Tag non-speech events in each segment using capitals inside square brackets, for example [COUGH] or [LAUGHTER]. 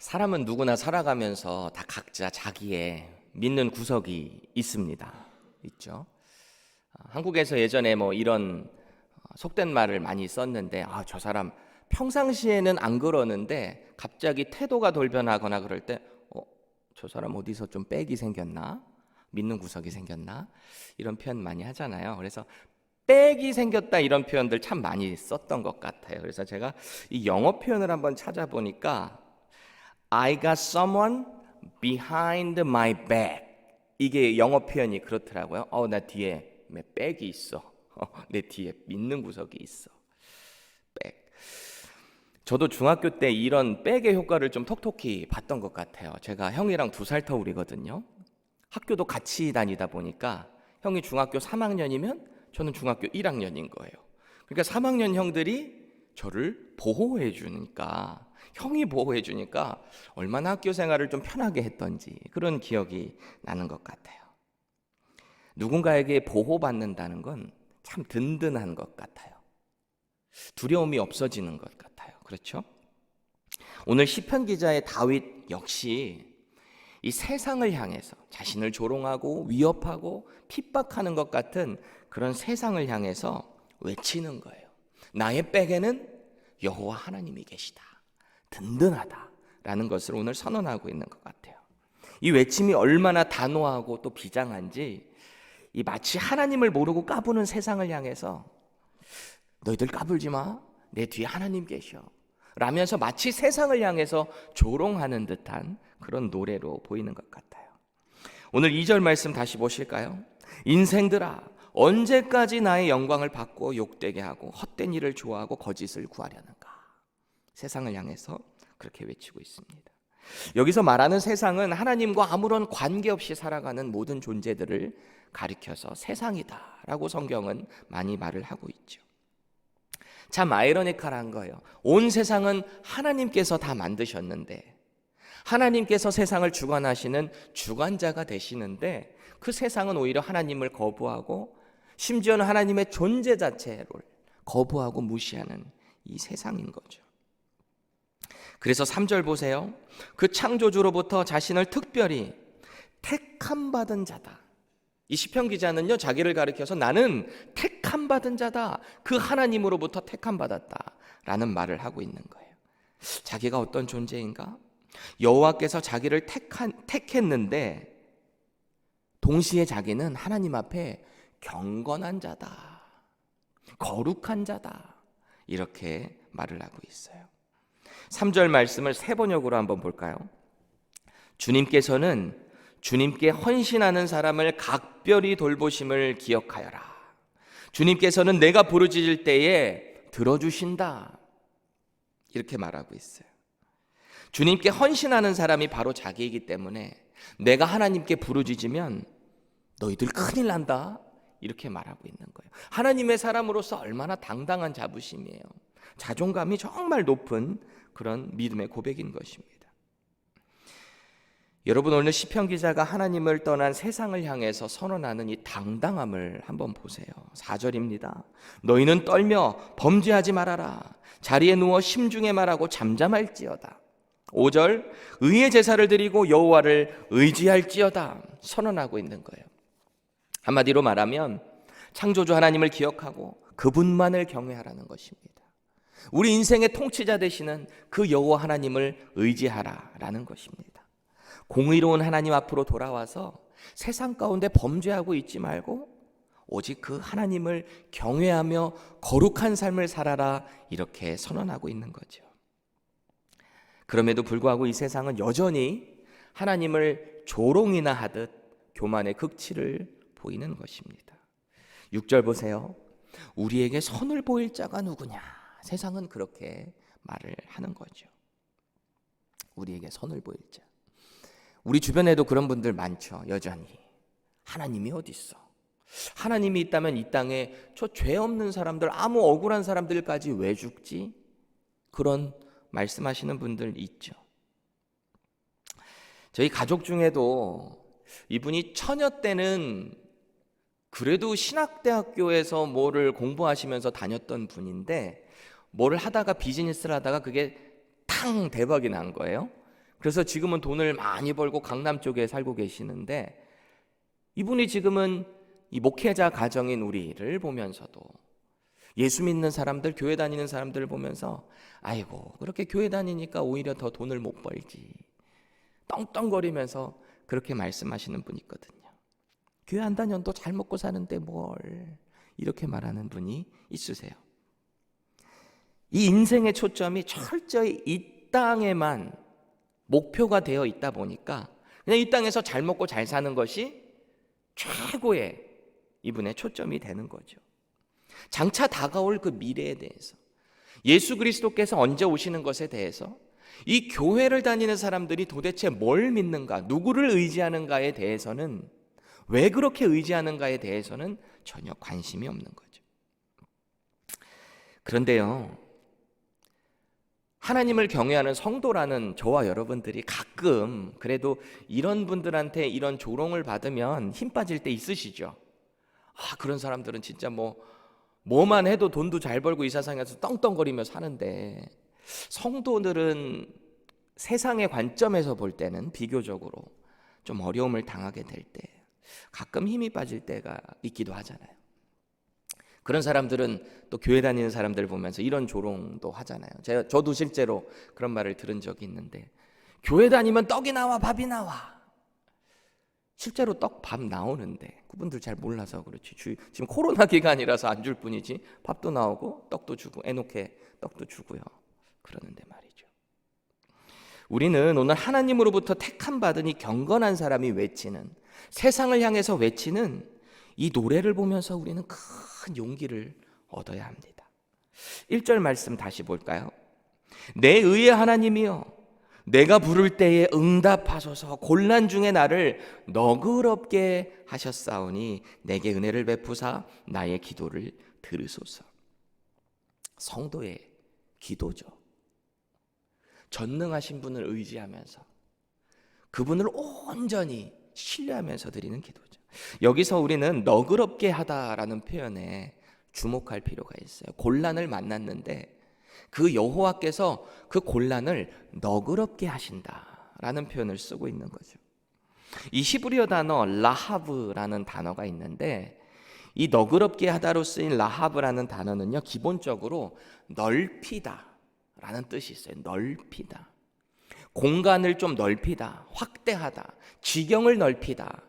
사람은 누구나 살아가면서 다 각자 자기의 믿는 구석이 있습니다. 있죠. 아, 한국에서 예전에 뭐 이런 어, 속된 말을 많이 썼는데 아, 저 사람 평상시에는 안 그러는데 갑자기 태도가 돌변하거나 그럴 때 어, 저 사람 어디서 좀 빽이 생겼나? 믿는 구석이 생겼나? 이런 표현 많이 하잖아요. 그래서 빽이 생겼다 이런 표현들 참 많이 썼던 것 같아요. 그래서 제가 이 영어 표현을 한번 찾아보니까 I got someone behind my back. 이게 영어 표현이 그렇더라고요. 어, 나 뒤에 내 백이 있어. 어, 내 뒤에 믿는 구석이 있어. 백. 저도 중학교 때 이런 백의 효과를 좀 톡톡히 봤던 것 같아요. 제가 형이랑 두 살 터울이거든요. 학교도 같이 다니다 보니까 형이 중학교 3학년이면 저는 중학교 1학년인 거예요. 그러니까 3학년 형들이 저를 보호해 주니까 형이 보호해 주니까 얼마나 학교 생활을 좀 편하게 했던지 그런 기억이 나는 것 같아요. 누군가에게 보호받는다는 건 참 든든한 것 같아요. 두려움이 없어지는 것 같아요. 그렇죠? 오늘 시편 기자의 다윗 역시 이 세상을 향해서 자신을 조롱하고 위협하고 핍박하는 것 같은 그런 세상을 향해서 외치는 거예요. 나의 백에는 여호와 하나님이 계시다. 든든하다라는 것을 오늘 선언하고 있는 것 같아요. 이 외침이 얼마나 단호하고 또 비장한지 이 마치 하나님을 모르고 까부는 세상을 향해서 너희들 까불지 마. 내 뒤에 하나님 계셔. 라면서 마치 세상을 향해서 조롱하는 듯한 그런 노래로 보이는 것 같아요. 오늘 2절 말씀 다시 보실까요? 인생들아 언제까지 나의 영광을 받고 욕되게 하고 헛된 일을 좋아하고 거짓을 구하려는가? 세상을 향해서 그렇게 외치고 있습니다. 여기서 말하는 세상은 하나님과 아무런 관계없이 살아가는 모든 존재들을 가리켜서 세상이다라고 성경은 많이 말을 하고 있죠. 참 아이러니컬한 거예요. 온 세상은 하나님께서 다 만드셨는데 하나님께서 세상을 주관하시는 주관자가 되시는데 그 세상은 오히려 하나님을 거부하고 심지어는 하나님의 존재 자체를 거부하고 무시하는 이 세상인 거죠. 그래서 3절 보세요. 그 창조주로부터 자신을 특별히 택함 받은 자다. 이 시편 기자는요 자기를 가리켜서 나는 택함 받은 자다. 그 하나님으로부터 택함 받았다라는 말을 하고 있는 거예요. 자기가 어떤 존재인가? 여호와께서 자기를 택한, 택했는데 동시에 자기는 하나님 앞에 경건한 자다. 거룩한 자다. 이렇게 말을 하고 있어요. 3절 말씀을 세 번역으로 한번 볼까요? 주님께서는 주님께 헌신하는 사람을 각별히 돌보심을 기억하여라. 주님께서는 내가 부르짖을 때에 들어주신다. 이렇게 말하고 있어요. 주님께 헌신하는 사람이 바로 자기이기 때문에 내가 하나님께 부르짖으면 너희들 큰일 난다. 이렇게 말하고 있는 거예요. 하나님의 사람으로서 얼마나 당당한 자부심이에요. 자존감이 정말 높은 그런 믿음의 고백인 것입니다. 여러분 오늘 시편 기자가 하나님을 떠난 세상을 향해서 선언하는 이 당당함을 한번 보세요. 4절입니다. 너희는 떨며 범죄하지 말아라. 자리에 누워 심중에 말하고 잠잠할지어다. 5절 의의 제사를 드리고 여호와를 의지할지어다 선언하고 있는 거예요. 한마디로 말하면 창조주 하나님을 기억하고 그분만을 경외하라는 것입니다. 우리 인생의 통치자 되시는 그 여호와 하나님을 의지하라라는 것입니다. 공의로운 하나님 앞으로 돌아와서 세상 가운데 범죄하고 있지 말고 오직 그 하나님을 경외하며 거룩한 삶을 살아라 이렇게 선언하고 있는 거죠. 그럼에도 불구하고 이 세상은 여전히 하나님을 조롱이나 하듯 교만의 극치를 보이는 것입니다. 6절 보세요. 우리에게 선을 보일 자가 누구냐? 세상은 그렇게 말을 하는 거죠. 우리에게 선을 보일 자. 우리 주변에도 그런 분들 많죠. 여전히. 하나님이 어디 있어? 하나님이 있다면 이 땅에 저 죄 없는 사람들, 아무 억울한 사람들까지 왜 죽지? 그런 말씀하시는 분들 있죠. 저희 가족 중에도 이분이 처녀 때는 그래도 신학대학교에서 뭐를 공부하시면서 다녔던 분인데 뭐를 하다가 비즈니스를 하다가 그게 탕 대박이 난 거예요. 그래서 지금은 돈을 많이 벌고 강남 쪽에 살고 계시는데 이분이 지금은 이 목회자 가정인 우리를 보면서도 예수 믿는 사람들, 교회 다니는 사람들을 보면서 아이고, 그렇게 교회 다니니까 오히려 더 돈을 못 벌지. 떵떵거리면서 그렇게 말씀하시는 분이 있거든요. 교회 안 다녀도 잘 먹고 사는데 뭘 이렇게 말하는 분이 있으세요. 이 인생의 초점이 철저히 이 땅에만 목표가 되어 있다 보니까 그냥 이 땅에서 잘 먹고 잘 사는 것이 최고의 이분의 초점이 되는 거죠. 장차 다가올 그 미래에 대해서 예수 그리스도께서 언제 오시는 것에 대해서 이 교회를 다니는 사람들이 도대체 뭘 믿는가, 누구를 의지하는가에 대해서는 왜 그렇게 의지하는가에 대해서는 전혀 관심이 없는 거죠. 그런데요, 하나님을 경외하는 성도라는 저와 여러분들이 가끔 그래도 이런 분들한테 이런 조롱을 받으면 힘 빠질 때 있으시죠? 아, 그런 사람들은 진짜 뭐, 뭐만 해도 돈도 잘 벌고 이 세상에서 떵떵거리며 사는데 성도들은 세상의 관점에서 볼 때는 비교적으로 좀 어려움을 당하게 될 때 가끔 힘이 빠질 때가 있기도 하잖아요. 그런 사람들은 또 교회 다니는 사람들 보면서 이런 조롱도 하잖아요. 제가 저도 실제로 그런 말을 들은 적이 있는데 교회 다니면 떡이 나와 밥이 나와. 실제로 떡 밥 나오는데 그분들 잘 몰라서 그렇지. 주, 지금 코로나 기간이라서 안 줄 뿐이지 밥도 나오고 떡도 주고 애놓게 떡도 주고요. 그러는데 말이죠. 우리는 오늘 하나님으로부터 택함 받으니 경건한 사람이 외치는 세상을 향해서 외치는 이 노래를 보면서 우리는 큰 용기를 얻어야 합니다. 1절 말씀 다시 볼까요? 내 의의 하나님이여 내가 부를 때에 응답하소서 곤란 중에 나를 너그럽게 하셨사오니 내게 은혜를 베푸사 나의 기도를 들으소서. 성도의 기도죠. 전능하신 분을 의지하면서 그분을 온전히 신뢰하면서 드리는 기도죠. 여기서 우리는 너그럽게 하다라는 표현에 주목할 필요가 있어요. 곤란을 만났는데 그 여호와께서 그 곤란을 너그럽게 하신다라는 표현을 쓰고 있는 거죠. 이 히브리어 단어 라하브라는 단어가 있는데 이 너그럽게 하다로 쓰인 라하브라는 단어는요 기본적으로 넓히다라는 뜻이 있어요. 넓히다. 공간을 좀 넓히다, 확대하다, 지경을 넓히다.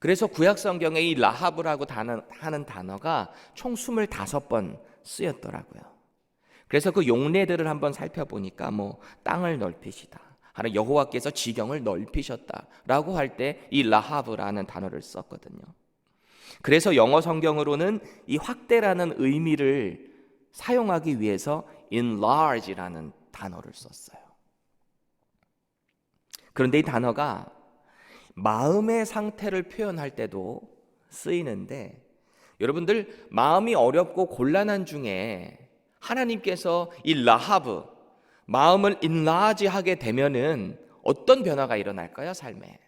그래서 구약 성경에 이 단어, 하는 단어가 총 25번 쓰였더라고요. 그래서 그 용례들을 한번 살펴보니까 뭐 땅을 넓히시다. 하는 여호와께서 지경을 넓히셨다라고 할 때 이 라하브라는 단어를 썼거든요. 그래서 영어 성경으로는 이 확대라는 의미를 사용하기 위해서 enlarge라는 단어를 썼어요. 그런데 이 단어가 마음의 상태를 표현할 때도 쓰이는데 여러분들 마음이 어렵고 곤란한 중에 하나님께서 이 라하브 마음을 인라지하게 되면은 어떤 변화가 일어날까요 삶에?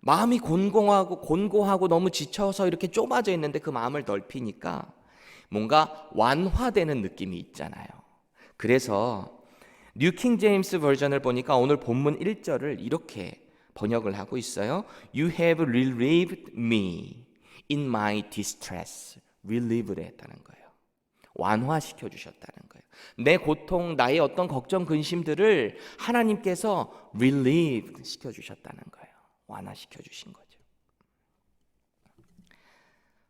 마음이 곤공하고 곤고하고 너무 지쳐서 이렇게 좁아져 있는데 그 마음을 넓히니까 뭔가 완화되는 느낌이 있잖아요. 그래서 뉴 킹 제임스 버전을 보니까 오늘 본문 1절을 이렇게 번역을 하고 있어요. You have relieved me in my distress. relieve를 했다는 거예요. 완화시켜 주셨다는 거예요. 내 고통, 나의 어떤 걱정, 근심들을 하나님께서 relieve 시켜 주셨다는 거예요. 완화시켜 주신 거죠.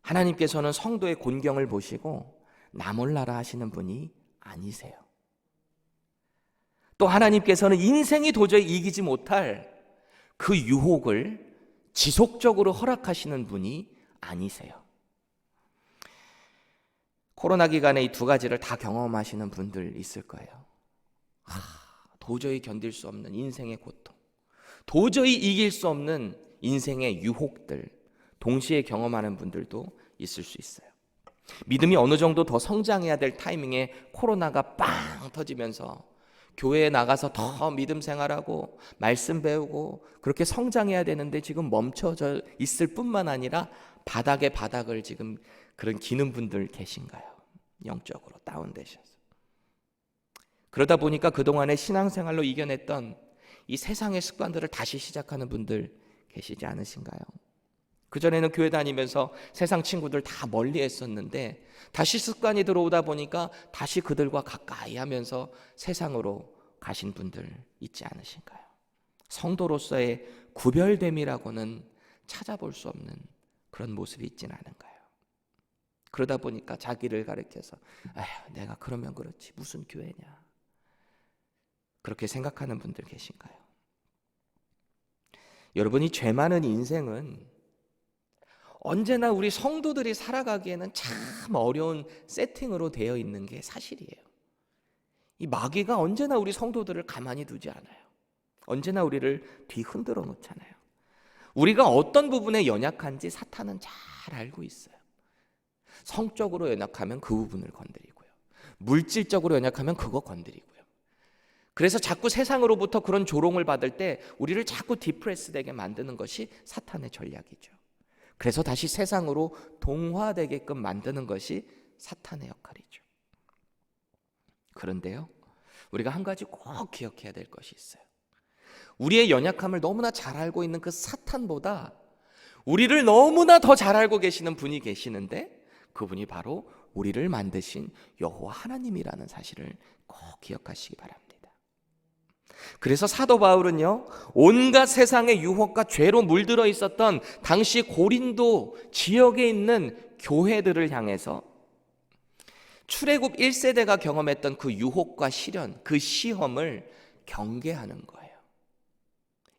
하나님께서는 성도의 곤경을 보시고 나 몰라라 하시는 분이 아니세요. 또 하나님께서는 인생이 도저히 이기지 못할 그 유혹을 지속적으로 허락하시는 분이 아니세요. 코로나 기간에 이 두 가지를 다 경험하시는 분들 있을 거예요. 아, 도저히 견딜 수 없는 인생의 고통, 도저히 이길 수 없는 인생의 유혹들, 동시에 경험하는 분들도 있을 수 있어요. 믿음이 어느 정도 더 성장해야 될 타이밍에 코로나가 빵 터지면서 교회에 나가서 더 믿음 생활하고 말씀 배우고 그렇게 성장해야 되는데 지금 멈춰져 있을 뿐만 아니라 바닥에 바닥을 지금 그런 기는 분들 계신가요? 영적으로 다운되셔서. 그러다 보니까 그동안의 신앙생활로 이겨냈던 이 세상의 습관들을 다시 시작하는 분들 계시지 않으신가요? 그전에는 교회 다니면서 세상 친구들 다 멀리 했었는데 다시 습관이 들어오다 보니까 다시 그들과 가까이 하면서 세상으로 가신 분들 있지 않으신가요? 성도로서의 구별됨이라고는 찾아볼 수 없는 그런 모습이 있진 않은가요? 그러다 보니까 자기를 가리켜서 아휴 내가 그러면 그렇지 무슨 교회냐 그렇게 생각하는 분들 계신가요? 여러분이 죄 많은 인생은 언제나 우리 성도들이 살아가기에는 참 어려운 세팅으로 되어 있는 게 사실이에요. 이 마귀가 언제나 우리 성도들을 가만히 두지 않아요. 언제나 우리를 뒤흔들어 놓잖아요. 우리가 어떤 부분에 연약한지 사탄은 잘 알고 있어요. 성적으로 연약하면 그 부분을 건드리고요. 물질적으로 연약하면 그거 건드리고요. 그래서 자꾸 세상으로부터 그런 조롱을 받을 때 우리를 자꾸 디프레스 되게 만드는 것이 사탄의 전략이죠. 그래서 다시 세상으로 동화되게끔 만드는 것이 사탄의 역할이죠. 그런데요, 우리가 한 가지 꼭 기억해야 될 것이 있어요. 우리의 연약함을 너무나 잘 알고 있는 그 사탄보다 우리를 너무나 더 잘 알고 계시는 분이 계시는데 그분이 바로 우리를 만드신 여호와 하나님이라는 사실을 꼭 기억하시기 바랍니다. 그래서 사도 바울은요, 온갖 세상의 유혹과 죄로 물들어 있었던 당시 고린도 지역에 있는 교회들을 향해서 출애굽 1세대가 경험했던 그 유혹과 시련, 그 시험을 경계하는 거예요.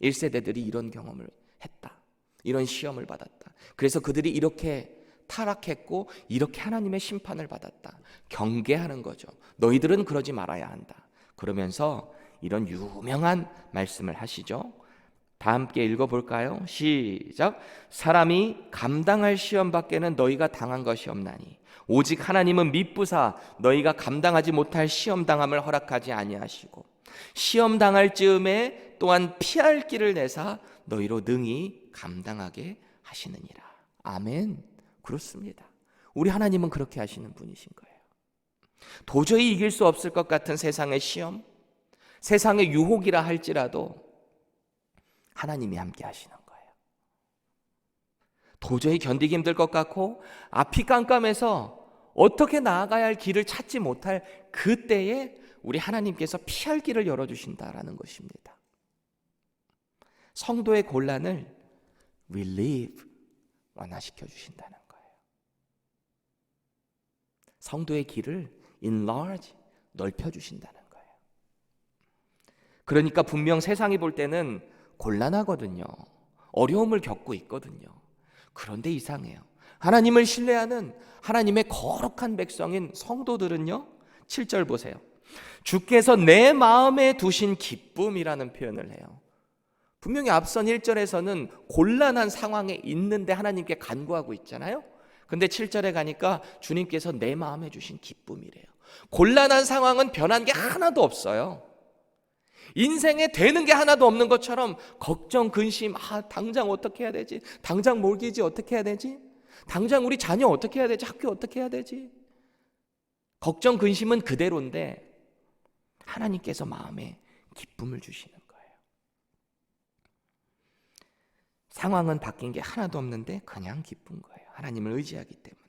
1세대들이 이런 경험을 했다. 이런 시험을 받았다. 그래서 그들이 이렇게 타락했고 이렇게 하나님의 심판을 받았다. 경계하는 거죠. 너희들은 그러지 말아야 한다. 그러면서 이런 유명한 말씀을 하시죠. 다 함께 읽어볼까요? 시작. 사람이 감당할 시험 밖에는 너희가 당한 것이 없나니 오직 하나님은 미쁘사 너희가 감당하지 못할 시험 당함을 허락하지 아니하시고 시험 당할 즈음에 또한 피할 길을 내사 너희로 능히 감당하게 하시느니라. 아멘. 그렇습니다. 우리 하나님은 그렇게 하시는 분이신 거예요. 도저히 이길 수 없을 것 같은 세상의 시험, 세상의 유혹이라 할지라도 하나님이 함께 하시는 거예요. 도저히 견디기 힘들 것 같고 앞이 깜깜해서 어떻게 나아가야 할 길을 찾지 못할 그때에 우리 하나님께서 피할 길을 열어주신다라는 것입니다. 성도의 곤란을 relieve, 완화시켜 주신다는 거예요. 성도의 길을 enlarge, 넓혀 주신다는. 그러니까 분명 세상이 볼 때는 곤란하거든요. 어려움을 겪고 있거든요. 그런데 이상해요. 하나님을 신뢰하는 하나님의 거룩한 백성인 성도들은요. 7절 보세요. 주께서 내 마음에 두신 기쁨이라는 표현을 해요. 분명히 앞선 1절에서는 곤란한 상황에 있는데 하나님께 간구하고 있잖아요. 근데 7절에 가니까 주님께서 내 마음에 주신 기쁨이래요. 곤란한 상황은 변한 게 하나도 없어요. 인생에 되는 게 하나도 없는 것처럼 걱정, 근심, 아, 당장 어떻게 해야 되지? 당장 몰기지 어떻게 해야 되지? 당장 우리 자녀 어떻게 해야 되지? 학교 어떻게 해야 되지? 걱정, 근심은 그대로인데 하나님께서 마음에 기쁨을 주시는 거예요. 상황은 바뀐 게 하나도 없는데 그냥 기쁜 거예요. 하나님을 의지하기 때문에.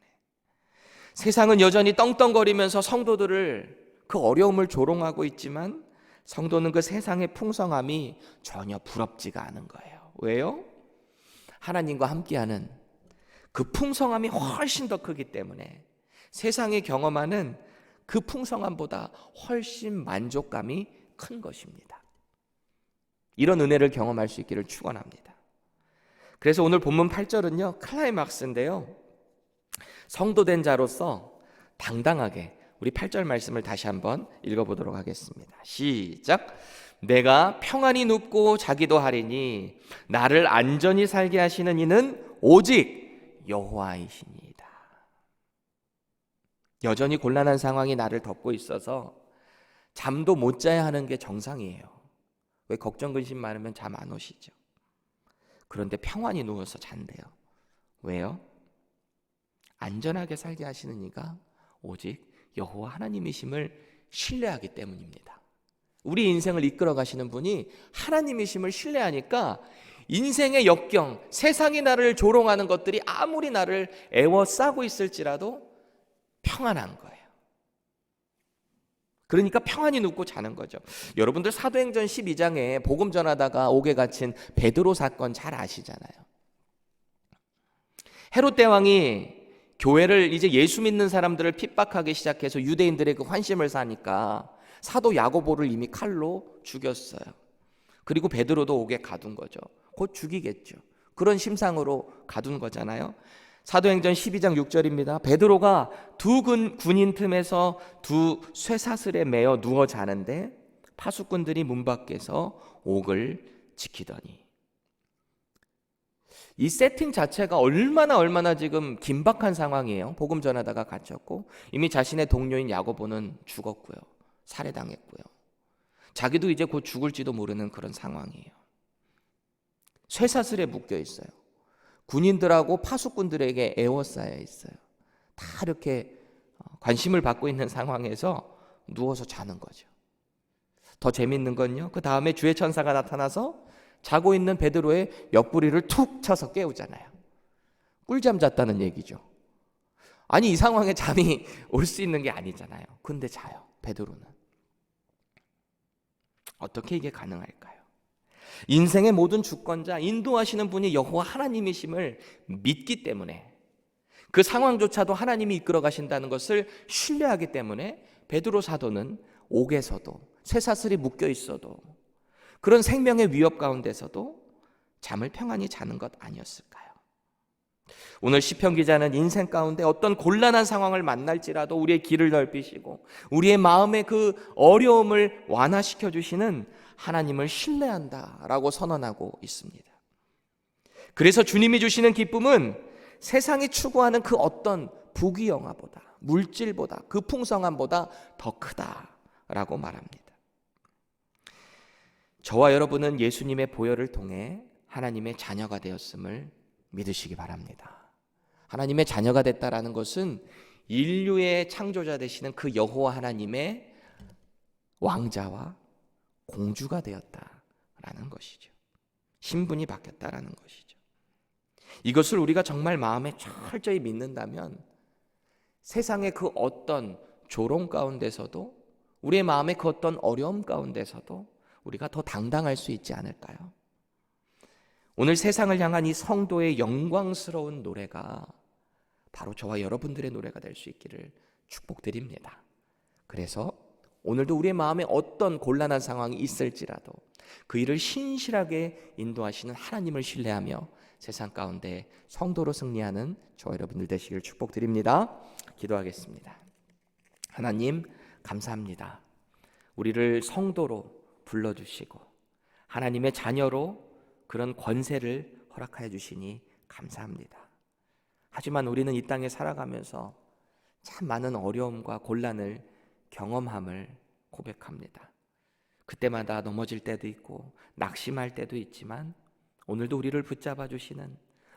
세상은 여전히 떵떵거리면서 성도들을 그 어려움을 조롱하고 있지만 성도는 그 세상의 풍성함이 전혀 부럽지가 않은 거예요. 왜요? 하나님과 함께하는 그 풍성함이 훨씬 더 크기 때문에 세상이 경험하는 그 풍성함보다 훨씬 만족감이 큰 것입니다. 이런 은혜를 경험할 수 있기를 축원합니다. 그래서 오늘 본문 8절은요. 클라이막스인데요. 성도된 자로서 당당하게 우리 8절 말씀을 다시 한번 읽어보도록 하겠습니다. 시작. 내가 평안히 눕고 자기도 하리니 나를 안전히 살게 하시는 이는 오직 여호와이시니이다. 여전히 곤란한 상황이 나를 덮고 있어서 잠도 못 자야 하는 게 정상이에요. 왜 걱정 근심 많으면 잠 안 오시죠? 그런데 평안히 누워서 잔대요. 왜요? 안전하게 살게 하시는 이가 오직 여호와 하나님이심을 신뢰하기 때문입니다. 우리 인생을 이끌어 가시는 분이 하나님이심을 신뢰하니까 인생의 역경, 세상이 나를 조롱하는 것들이 아무리 나를 애워싸고 있을지라도 평안한 거예요. 그러니까 평안히 눕고 자는 거죠. 여러분들 사도행전 12장에 복음 전하다가 옥에 갇힌 베드로 사건 잘 아시잖아요. 헤롯 대왕이 교회를 이제 예수 믿는 사람들을 핍박하기 시작해서 유대인들의 그 환심을 사니까 사도 야고보를 이미 칼로 죽였어요. 그리고 베드로도 옥에 가둔 거죠. 곧 죽이겠죠. 그런 심상으로 가둔 거잖아요. 사도행전 12장 6절입니다. 베드로가 두 군, 군인 틈에서 두 쇠사슬에 매어 누워 자는데 파수꾼들이 문 밖에서 옥을 지키더니 이 세팅 자체가 얼마나 얼마나 지금 긴박한 상황이에요. 복음 전하다가 갇혔고 이미 자신의 동료인 야고보는 죽었고요. 살해당했고요. 자기도 이제 곧 죽을지도 모르는 그런 상황이에요. 쇠사슬에 묶여 있어요. 군인들하고 파수꾼들에게 애워싸여 있어요. 다 이렇게 어, 관심을 받고 있는 상황에서 누워서 자는 거죠. 더 재밌는 건요. 그 다음에 주의 천사가 나타나서 자고 있는 베드로의 옆구리를 툭 쳐서 깨우잖아요. 꿀잠 잤다는 얘기죠. 아니 이 상황에 잠이 [LAUGHS] 올 수 있는 게 아니잖아요. 근데 자요. 베드로는. 어떻게 이게 가능할까요? 인생의 모든 주권자 인도하시는 분이 여호와 하나님이심을 믿기 때문에 그 상황조차도 하나님이 이끌어 가신다는 것을 신뢰하기 때문에 베드로 사도는 옥에서도 쇠사슬이 묶여 있어도 그런 생명의 위협 가운데서도 잠을 평안히 자는 것 아니었을까요? 오늘 시편 기자는 인생 가운데 어떤 곤란한 상황을 만날지라도 우리의 길을 넓히시고 우리의 마음의 그 어려움을 완화시켜 주시는 하나님을 신뢰한다라고 선언하고 있습니다. 그래서 주님이 주시는 기쁨은 세상이 추구하는 그 어떤 부귀영화보다 물질보다 그 풍성함보다 더 크다라고 말합니다. 저와 여러분은 예수님의 보혈을 통해 하나님의 자녀가 되었음을 믿으시기 바랍니다. 하나님의 자녀가 됐다라는 것은 인류의 창조자 되시는 그 여호와 하나님의 왕자와 공주가 되었다라는 것이죠. 신분이 바뀌었다라는 것이죠. 이것을 우리가 정말 마음에 철저히 믿는다면 세상의 그 어떤 조롱 가운데서도 우리의 마음의 그 어떤 어려움 가운데서도 우리가 더 당당할 수 있지 않을까요? 오늘 세상을 향한 이 성도의 영광스러운 노래가 바로 저와 여러분들의 노래가 될 수 있기를 축복드립니다. 그래서 오늘도 우리의 마음에 어떤 곤란한 상황이 있을지라도 그 일을 신실하게 인도하시는 하나님을 신뢰하며 세상 가운데 성도로 승리하는 저 여러분들 되시길 축복드립니다. 기도하겠습니다. 하나님 감사합니다. 우리를 성도로 불러주시고 하나님의 자녀로 그런 권세를 허락하여 주시니 감사합니다. 하지만 우리는 이 땅에 살아가면서 참 많은 어려움과 곤란을 경험함을 고백합니다. 그때마다 넘어질 때도 있고 낙심할 때도 있지만 오늘도 우리를 붙잡아 주시는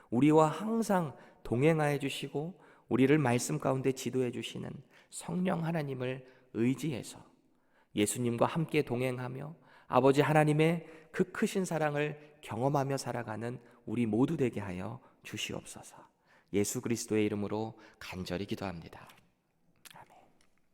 우리와 항상 동행하여 주시고 우리를 말씀 가운데 지도해 주시는 성령 하나님을 의지해서 예수님과 함께 동행하며 아버지 하나님의 그 크신 사랑을 경험하며 살아가는 우리 모두 되게 하여 주시옵소서. 예수 그리스도의 이름으로 간절히 기도합니다.